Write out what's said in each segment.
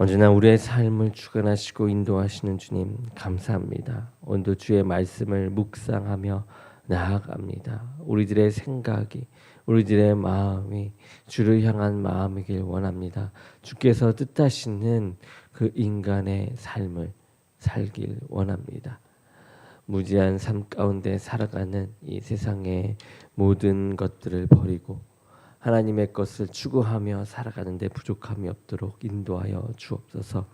언제나 우리의 삶을 주관하시고 인도하시는 주님 감사합니다. 오늘도 주의 말씀을 묵상하며 나아갑니다. 우리들의 생각이 우리들의 마음이 주를 향한 마음이길 원합니다. 주께서 뜻하시는 그 인간의 삶을 살길 원합니다. 무지한 삶 가운데 살아가는 이 세상의 모든 것들을 버리고 하나님의 것을 추구하며 살아가는데 부족함이 없도록 인도하여 주옵소서.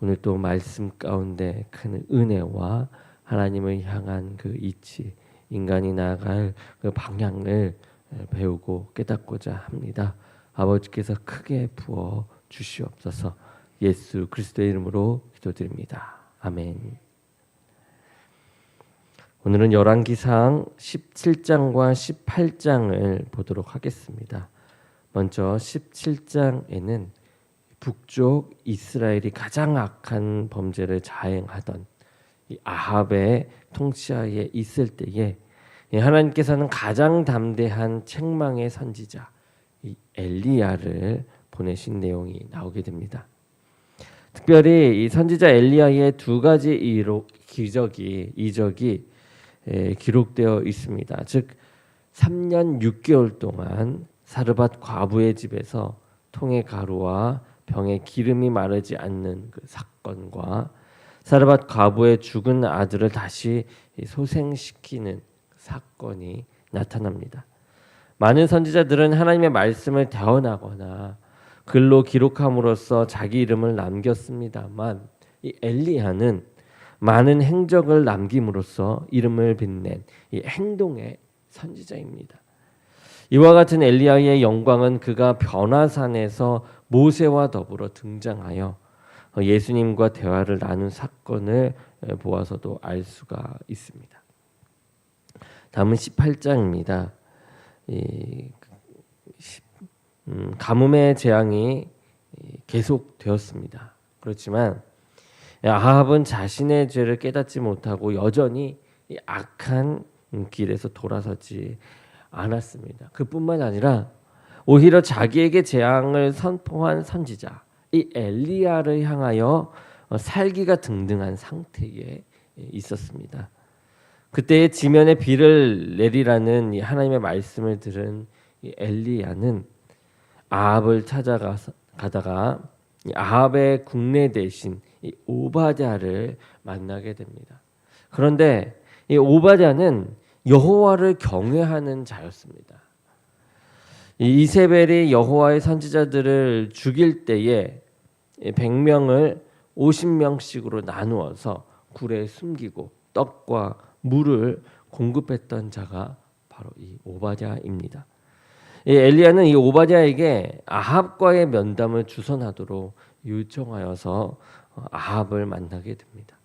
오늘 또 말씀 가운데 큰 은혜와 하나님을 향한 그 이치, 인간이 나아갈 그 방향을 배우고 깨닫고자 합니다. 아버지께서 크게 부어 주시옵소서. 예수 그리스도의 이름으로 기도드립니다. 아멘. 오늘은 열왕기상 17장과 18장을 보도록 하겠습니다. 먼저 17장에는 북쪽 이스라엘이 가장 악한 범죄를 자행하던 이 아합의 통치하에 있을 때에 하나님께서는 가장 담대한 책망의 선지자 이 엘리야를 보내신 내용이 나오게 됩니다. 특별히 이 선지자 엘리야의 두 가지 이로, 기적이 이적이 에, 기록되어 있습니다. 즉 3년 6개월 동안 사르밧 과부의 집에서 통의 가루와 병에 기름이 마르지 않는 그 사건과 사르밧 과부의 죽은 아들을 다시 소생시키는 사건이 나타납니다. 많은 선지자들은 하나님의 말씀을 대언하거나 글로 기록함으로써 자기 이름을 남겼습니다만 이 엘리야는 많은 행적을 남김으로써 이름을 빛낸 이 행동의 선지자입니다. 이와 같은 엘리야의 영광은 그가 변화산에서 모세와 더불어 등장하여 예수님과 대화를 나눈 사건을 보아서도 알 수가 있습니다. 다음은 18장입니다. 이, 음, 가뭄의 재앙이 계속되었습니다. 그렇지만 아합은 자신의 죄를 깨닫지 못하고 여전히 악한 길에서 돌아서지 않았습니다. 그뿐만 아니라 오히려 자기에게 재앙을 선포한 선지자 이 엘리야를 향하여 살기가 등등한 상태에 있었습니다. 그때 지면에 비를 내리라는 하나님의 말씀을 들은 엘리야는 아합을 찾아가다가 아합의 국내 대신 이 오바댜를 만나게 됩니다. 그런데 이 오바댜는 여호와를 경외하는 자였습니다. 이 이세벨이 여호와의 선지자들을 죽일 때에 100명을 50명씩으로 나누어서 굴에 숨기고 떡과 물을 공급했던 자가 바로 이 오바댜입니다. 엘리야는 이 오바댜에게 아합과의 면담을 주선하도록 요청하여서 아합을 만나게 됩니다.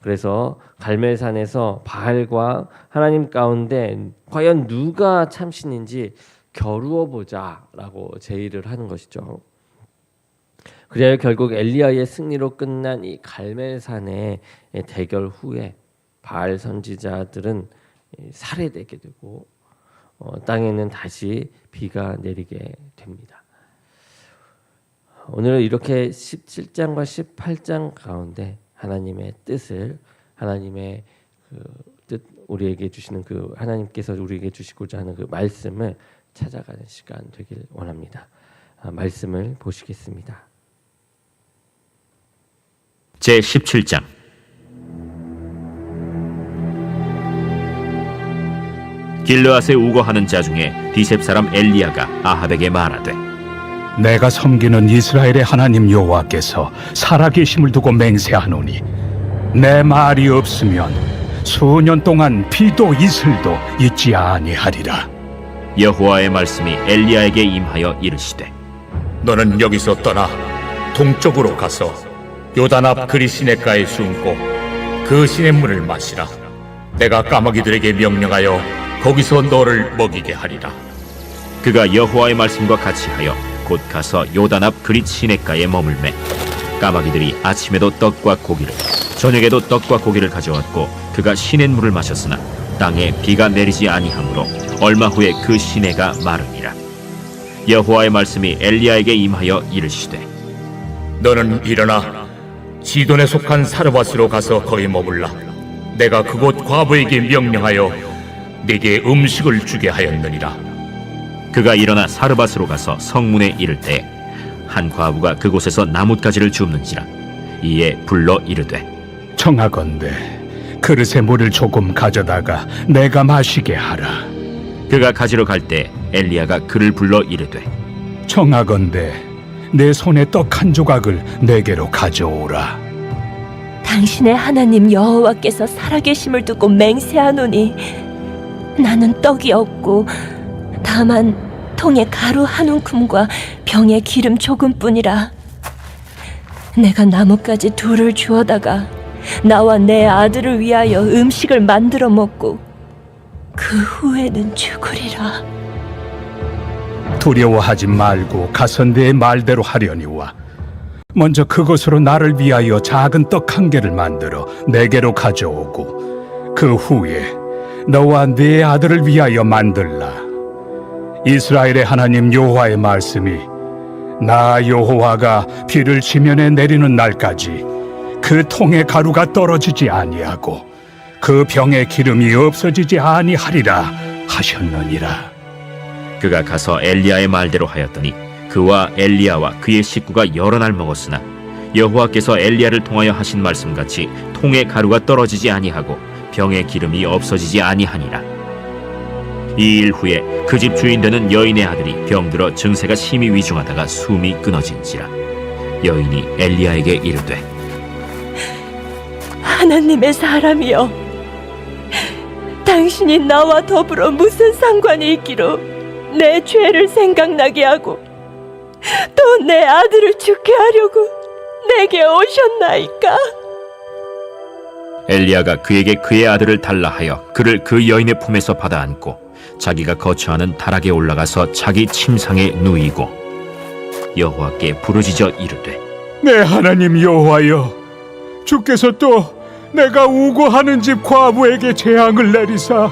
그래서 갈멜산에서 바알과 하나님 가운데 과연 누가 참신인지 겨루어 보자라고 제의를 하는 것이죠. 그래야 결국 엘리야의 승리로 끝난 이 갈멜산의 대결 후에 바알 선지자들은 살해되게 되고 어, 땅에는 다시 비가 내리게 됩니다. 오늘 이렇게 17장과 18장 가운데 하나님의 뜻을 하나님의 그 뜻 우리에게 주시는 그 하나님께서 우리에게 주시고자 하는 그 말씀을 찾아가는 시간 되길 원합니다. 아, 말씀을 보시겠습니다. 제 17장 길르앗에 우거하는 자 중에 디셉 사람 엘리야가 아합에게 말하되 내가 섬기는 이스라엘의 하나님 여호와께서 살아계심을 두고 맹세하노니 내 말이 없으면 수년 동안 비도 이슬도 있지 아니하리라 여호와의 말씀이 엘리야에게 임하여 이르시되 너는 여기서 떠나 동쪽으로 가서 요단 앞 그리 시냇가에 숨고 그 시냇물을 마시라. 내가 까마귀들에게 명령하여 거기서 너를 먹이게 하리라. 그가 여호와의 말씀과 같이 하여 곧 가서 요단 앞 그릿 시냇가에 머물매 까마귀들이 아침에도 떡과 고기를 저녁에도 떡과 고기를 가져왔고 그가 시냇물을 마셨으나 땅에 비가 내리지 아니하므로 얼마 후에 그 시내가 마르니라 여호와의 말씀이 엘리야에게 임하여 이르시되 너는 일어나 시돈에 속한 사르밧으로 가서 거기 머물라. 내가 그곳 과부에게 명령하여 네게 음식을 주게 하였느니라. 그가 일어나 사르밧으로 가서 성문에 이를 때 한 과부가 그곳에서 나뭇가지를 줍는지라 이에 불러 이르되 청하건대 그릇에 물을 조금 가져다가 내가 마시게 하라. 그가 가지러 갈 때 엘리야가 그를 불러 이르되 청하건대 내 손에 떡 한 조각을 내게로 가져오라. 당신의 하나님 여호와께서 살아계심을 두고 맹세하노니 나는 떡이 없고 다만 통에 가루 한 움큼과 병에 기름 조금뿐이라 내가 나뭇가지 둘을 주어다가 나와 내 아들을 위하여 음식을 만들어 먹고 그 후에는 죽으리라. 두려워하지 말고 가서 내 말대로 하려니와 먼저 그것으로 나를 위하여 작은 떡 한 개를 만들어 내게로 가져오고 그 후에 너와 네 아들을 위하여 만들라 이스라엘의 하나님 여호와의 말씀이 나 여호와가 비를 지면에 내리는 날까지 그 통의 가루가 떨어지지 아니하고 그 병의 기름이 없어지지 아니하리라 하셨느니라. 그가 가서 엘리야의 말대로 하였더니 그와 엘리야와 그의 식구가 여러 날 먹었으나 여호와께서 엘리야를 통하여 하신 말씀같이 통의 가루가 떨어지지 아니하고 병의 기름이 없어지지 아니하니라 이 일 후에 그 집 주인 되는 여인의 아들이 병들어 증세가 심히 위중하다가 숨이 끊어진지라 여인이 엘리야에게 이르되 하나님의 사람이여 당신이 나와 더불어 무슨 상관이 있기로 내 죄를 생각나게 하고 또 내 아들을 죽게 하려고 내게 오셨나이까? 엘리야가 그에게 그의 아들을 달라 하여 그를 그 여인의 품에서 받아 안고 자기가 거처하는 다락에 올라가서 자기 침상에 누이고 여호와께 부르짖어 이르되 내 하나님 여호와여 주께서 또 내가 우고하는 집 과부에게 재앙을 내리사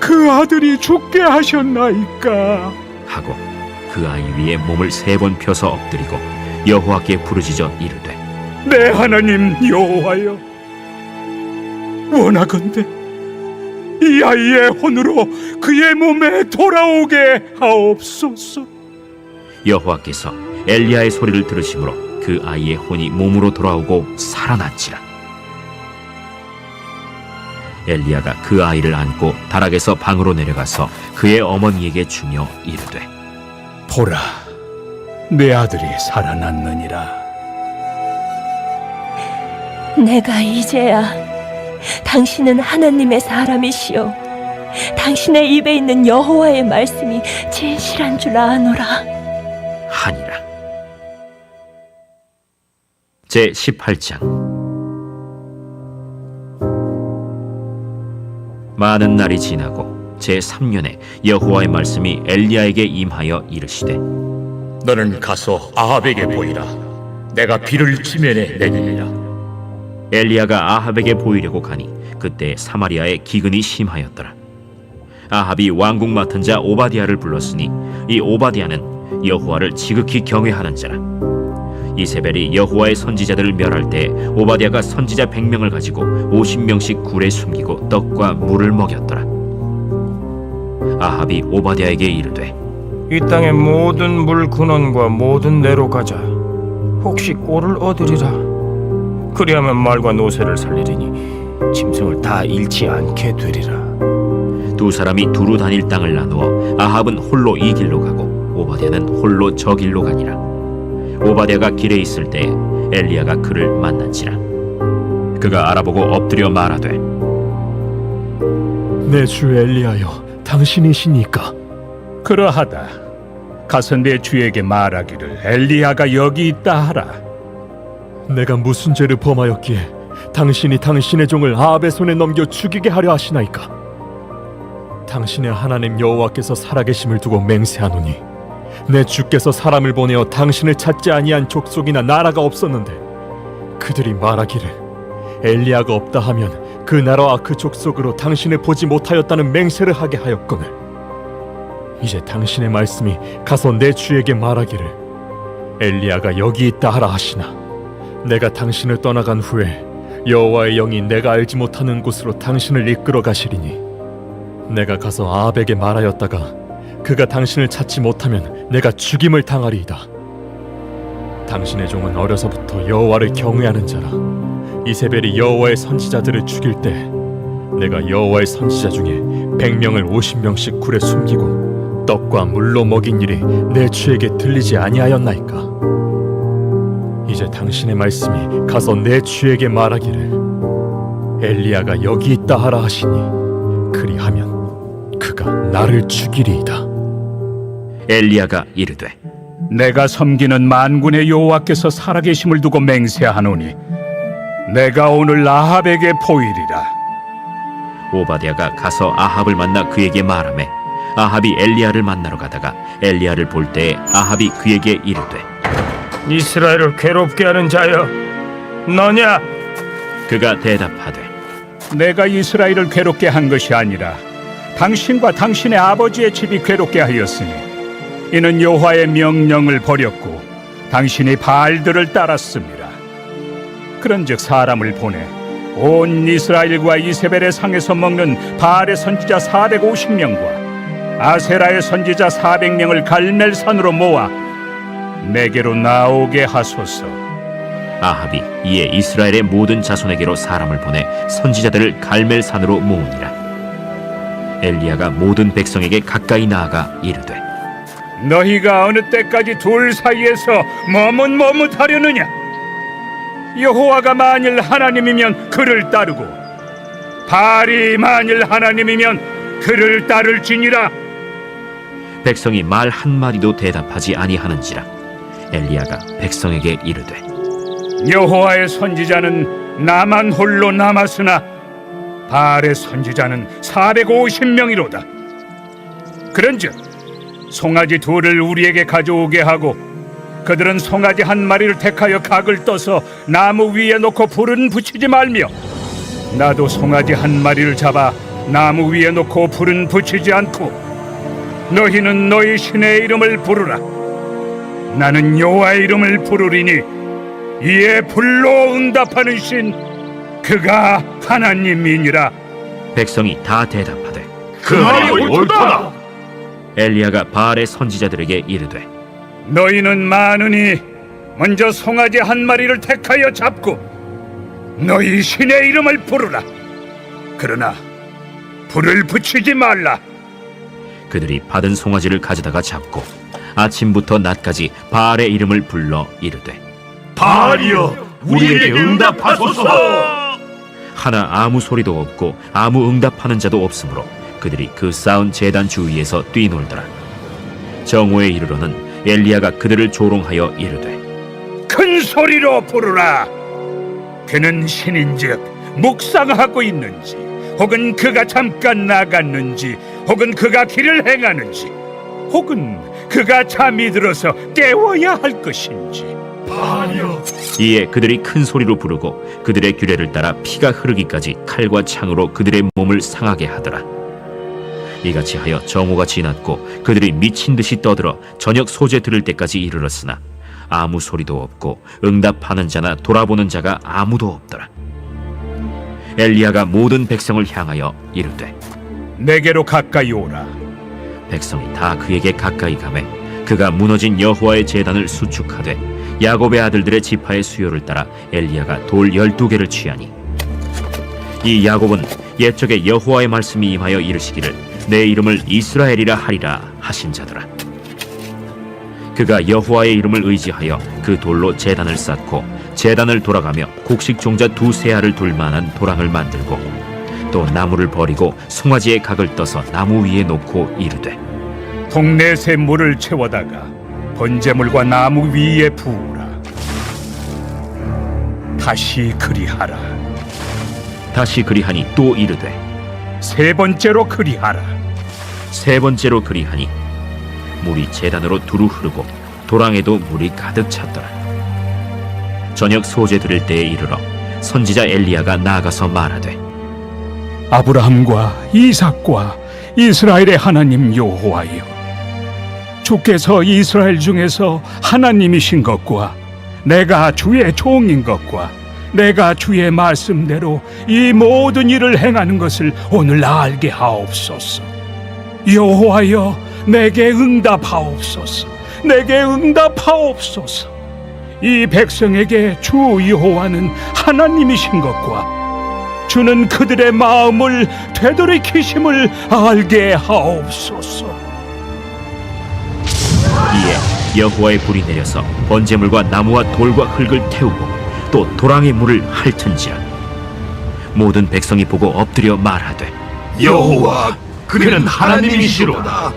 그 아들이 죽게 하셨나이까? 하고 그 아이 위에 몸을 세 번 펴서 엎드리고 여호와께 부르짖어 이르되 내 하나님 여호와여 원하건대 이 아이의 혼으로 그의 몸에 돌아오게 하옵소서. 여호와께서 엘리야의 소리를 들으심으로 그 아이의 혼이 몸으로 돌아오고 살아났지라. 엘리야가 그 아이를 안고 다락에서 방으로 내려가서 그의 어머니에게 주며 이르되 보라 내 아들이 살아났느니라. 내가 이제야 당신은 하나님의 사람이시오 당신의 입에 있는 여호와의 말씀이 진실한 줄 아노라 하니라 제 18장 많은 날이 지나고 제 3년에 여호와의 말씀이 엘리야에게 임하여 이르시되 너는 가서 아합에게 보이라. 내가 비를 지면에 내리리라. 엘리야가 아합에게 보이려고 가니 그때 사마리아에 기근이 심하였더라. 아합이 왕궁 맡은 자 오바디아를 불렀으니 이 오바디아는 여호와를 지극히 경외하는 자라. 이세벨이 여호와의 선지자들을 멸할 때 오바디아가 선지자 100명을 가지고 50명씩 굴에 숨기고 떡과 물을 먹였더라. 아합이 오바디아에게 이르되 이 땅의 모든 물 근원과 모든 내로 가자. 혹시 꼴을 얻으리라. 그리하면 말과 노새를 살리리니 짐승을 다 잃지 않게 되리라. 두 사람이 두루 다닐 땅을 나누어 아합은 홀로 이 길로 가고 오바댜는 홀로 저 길로 가니라. 오바댜가 길에 있을 때 엘리야가 그를 만난지라. 그가 알아보고 엎드려 말하되 내 주 엘리하여 당신이시니까 그러하다 가서 내 주에게 말하기를 엘리야가 여기 있다 하라 내가 무슨 죄를 범하였기에 당신이 당신의 종을 아합의 손에 넘겨 죽이게 하려 하시나이까? 당신의 하나님 여호와께서 살아계심을 두고 맹세하노니 내 주께서 사람을 보내어 당신을 찾지 아니한 족속이나 나라가 없었는데 그들이 말하기를 엘리야가 없다 하면 그 나라와 그 족속으로 당신을 보지 못하였다는 맹세를 하게 하였거늘. 이제 당신의 말씀이 가서 내 주에게 말하기를 엘리야가 여기 있다 하라 하시나 내가 당신을 떠나간 후에 여호와의 영이 내가 알지 못하는 곳으로 당신을 이끌어 가시리니 내가 가서 아합에게 말하였다가 그가 당신을 찾지 못하면 내가 죽임을 당하리이다. 당신의 종은 어려서부터 여호와를 경외하는 자라. 이세벨이 여호와의 선지자들을 죽일 때 내가 여호와의 선지자 중에 백 명을 오십 명씩 굴에 숨기고 떡과 물로 먹인 일이 내 주에게 들리지 아니하였나이까. 이제 당신의 말씀이 가서 내 주에게 말하기를 엘리야가 여기 있다 하라 하시니 그리하면 그가 나를 죽이리이다. 엘리야가 이르되 내가 섬기는 만군의 여호와께서 살아계심을 두고 맹세하노니 내가 오늘 아합에게 보이리라 오바댜가 가서 아합을 만나 그에게 말하매 아합이 엘리야를 만나러 가다가 엘리야를 볼 때에 아합이 그에게 이르되 이스라엘을 괴롭게 하는 자여 너냐 그가 대답하되 내가 이스라엘을 괴롭게 한 것이 아니라 당신과 당신의 아버지의 집이 괴롭게 하였으니 이는 여호와의 명령을 버렸고 당신이 바알들을 따랐습니다. 그런즉 사람을 보내 온 이스라엘과 이세벨의 상에서 먹는 바알의 선지자 450명과 아세라의 선지자 400명을 갈멜산으로 모아 내게로 나오게 하소서. 아합이 이에 이스라엘의 모든 자손에게로 사람을 보내 선지자들을 갈멜산으로 모으니라 엘리야가 모든 백성에게 가까이 나아가 이르되 너희가 어느 때까지 둘 사이에서 머뭇머뭇하려느냐? 여호와가 만일 하나님이면 그를 따르고 바알이 만일 하나님이면 그를 따를지니라. 백성이 말 한마디도 대답하지 아니하는지라 엘리야가 백성에게 이르되 여호와의 선지자는 나만 홀로 남았으나 바알의 선지자는 450명이로다. 그런즉 송아지 둘을 우리에게 가져오게 하고 그들은 송아지 한 마리를 택하여 각을 떠서 나무 위에 놓고 불은 붙이지 말며 나도 송아지 한 마리를 잡아 나무 위에 놓고 불은 붙이지 않고 너희는 너희 신의 이름을 부르라 나는 여호와의 이름을 부르리니 이에 불로 응답하는 신 그가 하나님이니라. 백성이 다 대답하되 그 말이 옳다. 엘리야가 바알의 선지자들에게 이르되 너희는 많으니 먼저 송아지 한 마리를 택하여 잡고 너희 신의 이름을 부르라. 그러나 불을 붙이지 말라. 그들이 받은 송아지를 가져다가 잡고 아침부터 낮까지 바알의 이름을 불러 이르되 바알이여 우리에게 응답하소서. 하나 아무 소리도 없고 아무 응답하는 자도 없으므로 그들이 그 쌓은 제단 주위에서 뛰놀더라 정오에 이르러는 엘리야가 그들을 조롱하여 이르되 큰 소리로 부르라 그는 신인즉 묵상하고 있는지 혹은 그가 잠깐 나갔는지 혹은 그가 길을 행하는지 혹은 그가 잠이 들어서 깨워야 할 것인지 이에 그들이 큰 소리로 부르고 그들의 규례를 따라 피가 흐르기까지 칼과 창으로 그들의 몸을 상하게 하더라. 이같이 하여 정오가 지났고 그들이 미친 듯이 떠들어 저녁 소재 들을 때까지 이르렀으나 아무 소리도 없고 응답하는 자나 돌아보는 자가 아무도 없더라. 엘리야가 모든 백성을 향하여 이르되 내게로 가까이 오라 백성이 다 그에게 가까이 가매 그가 무너진 여호와의 제단을 수축하되 야곱의 아들들의 지파의 수요를 따라 엘리야가 돌 열두 개를 취하니 이 야곱은 옛적에 여호와의 말씀이 임하여 이르시기를 내 이름을 이스라엘이라 하리라 하신 자더라. 그가 여호와의 이름을 의지하여 그 돌로 제단을 쌓고 제단을 돌아가며 곡식 종자 두세 알을 둘 만한 도랑을 만들고 또 나무를 버리고 송아지의 각을 떠서 나무 위에 놓고 이르되 동네 새 물을 채워다가 번제물과 나무 위에 부으라. 다시 그리하라. 다시 그리하니 또 이르되 세 번째로 그리하라. 세 번째로 그리하니 물이 재단으로 두루 흐르고 도랑에도 물이 가득 찼더라 저녁 소재 들을 때에 이르러 선지자 엘리야가 나아가서 말하되 아브라함과 이삭과 이스라엘의 하나님 여호와여 주께서 이스라엘 중에서 하나님이신 것과 내가 주의 종인 것과 내가 주의 말씀대로 이 모든 일을 행하는 것을 오늘 알게 하옵소서. 여호와여 내게 응답하옵소서. 내게 응답하옵소서. 이 백성에게 주 여호와는 하나님이신 것과 주는 그들의 마음을 되돌이키심을 알게 하옵소서. 이에 여호와의 불이 내려서 번제물과 나무와 돌과 흙을 태우고 또 도랑의 물을 핥은지라. 모든 백성이 보고 엎드려 말하되 여호와 그는 하나님이시로다.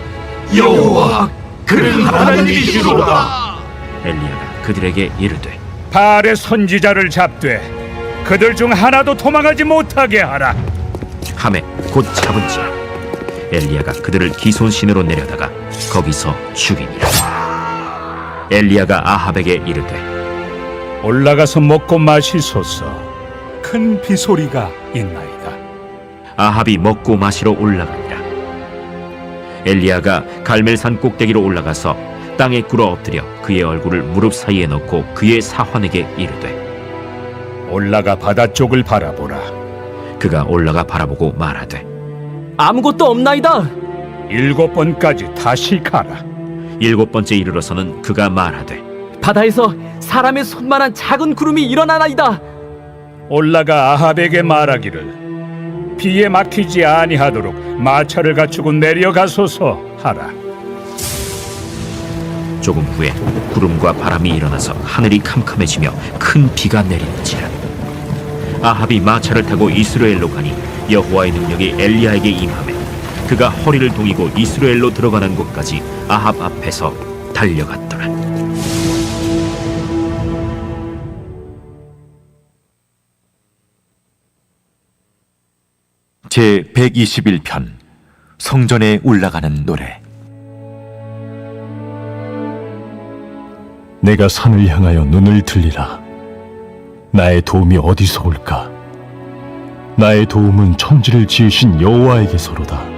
여호와 그는 하나님이시로다. 엘리야가 그들에게 이르되 발의 선지자를 잡되 그들 중 하나도 도망하지 못하게 하라. 함에 곧 잡은지라. 엘리야가 그들을 기손신으로 내려다가 거기서 죽이니라 엘리야가 아합에게 이르되 올라가서 먹고 마시소서. 큰 비소리가 있나이다. 아합이 먹고 마시러 올라가니라 엘리야가 갈멜산 꼭대기로 올라가서 땅에 꿇어 엎드려 그의 얼굴을 무릎 사이에 넣고 그의 사환에게 이르되 올라가 바다 쪽을 바라보라. 그가 올라가 바라보고 말하되 아무것도 없나이다. 일곱 번까지 다시 가라. 일곱 번째 이르러서는 그가 말하되 바다에서 사람의 손만한 작은 구름이 일어나나이다. 올라가 아합에게 말하기를 비에 막히지 아니하도록 마차를 갖추고 내려가소서 하라. 조금 후에 구름과 바람이 일어나서 하늘이 캄캄해지며 큰 비가 내리는지라 아합이 마차를 타고 이스라엘로 가니 여호와의 능력이 엘리야에게 임하매 그가 허리를 동이고 이스라엘로 들어가는 곳까지 아합 앞에서 달려갔더라 제 121편 성전에 올라가는 노래 내가 산을 향하여 눈을 들리라. 나의 도움이 어디서 올까? 나의 도움은 천지를 지으신 여호와에게서로다.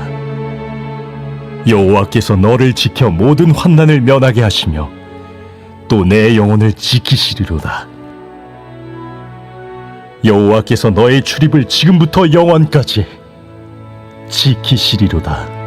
여호와께서 너를 지켜 모든 환난을 면하게 하시며 또 내 영혼을 지키시리로다. 여호와께서 너의 출입을 지금부터 영원까지 지키시리로다